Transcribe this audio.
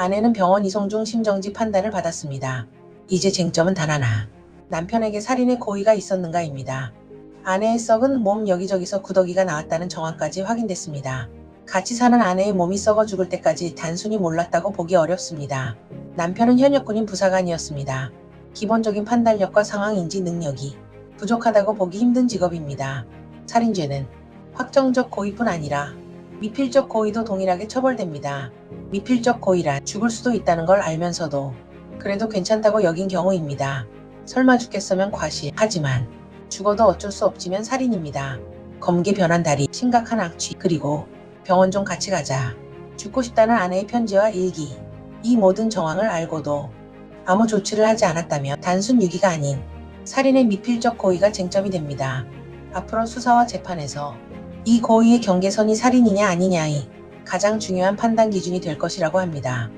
아내는 병원 이송 중 심정지 판단을 받았습니다. 이제 쟁점은 단 하나. 남편에게 살인의 고의가 있었는가입니다. 아내의 썩은 몸 여기저기서 구더기가 나왔다는 정황까지 확인됐습니다. 같이 사는 아내의 몸이 썩어 죽을 때까지 단순히 몰랐다고 보기 어렵습니다. 남편은 현역 군인 부사관이었습니다. 기본적인 판단력과 상황 인지 능력이 부족하다고 보기 힘든 직업입니다. 살인죄는 확정적 고의뿐 아니라 미필적 고의도 동일하게 처벌됩니다. 미필적 고의란 죽을 수도 있다는 걸 알면서도 그래도 괜찮다고 여긴 경우입니다. 설마 죽겠으면 과실. 하지만 죽어도 어쩔 수 없지면 살인입니다. 검게 변한 다리, 심각한 악취, 그리고 병원 좀 같이 가자. 죽고 싶다는 아내의 편지와 일기. 이 모든 정황을 알고도 아무 조치를 하지 않았다면 단순 유기가 아닌 살인의 미필적 고의가 쟁점이 됩니다. 앞으로 수사와 재판에서 이 고의의 경계선이 살인이냐 아니냐의 가장 중요한 판단 기준이 될 것이라고 합니다.